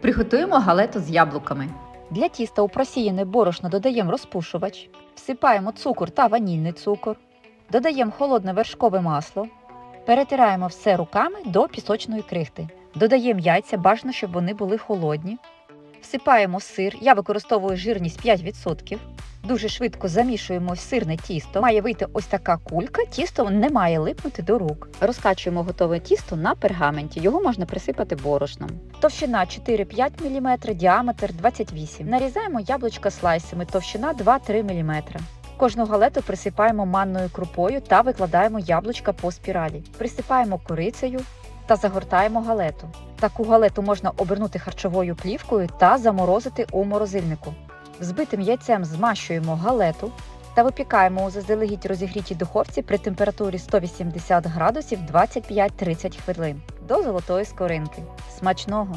Приготуємо галету з яблуками. Для тіста у просіяне борошно додаємо розпушувач, всипаємо цукор та ванільний цукор, додаємо холодне вершкове масло, перетираємо все руками до пісочної крихти. Додаємо яйця, бажано, щоб вони були холодні. Всипаємо сир, я використовую жирність 5%. Дуже швидко замішуємо сирне тісто. Має вийти ось така кулька, тісто не має липнути до рук. Розкачуємо готове тісто на пергаменті. Його можна присипати борошном. Товщина 4-5 мм, діаметр 28 Нарізаємо яблучка слайсами, товщина 2-3 мм. Кожну галету присипаємо манною крупою та викладаємо яблучка по спіралі. Присипаємо корицею та загортаємо галету. Таку галету можна обернути харчовою плівкою та заморозити у морозильнику. Взбитим яйцем змащуємо галету та випікаємо у заздалегідь розігрітій духовці при температурі 180 градусів 25-30 хвилин до золотої скоринки. Смачного!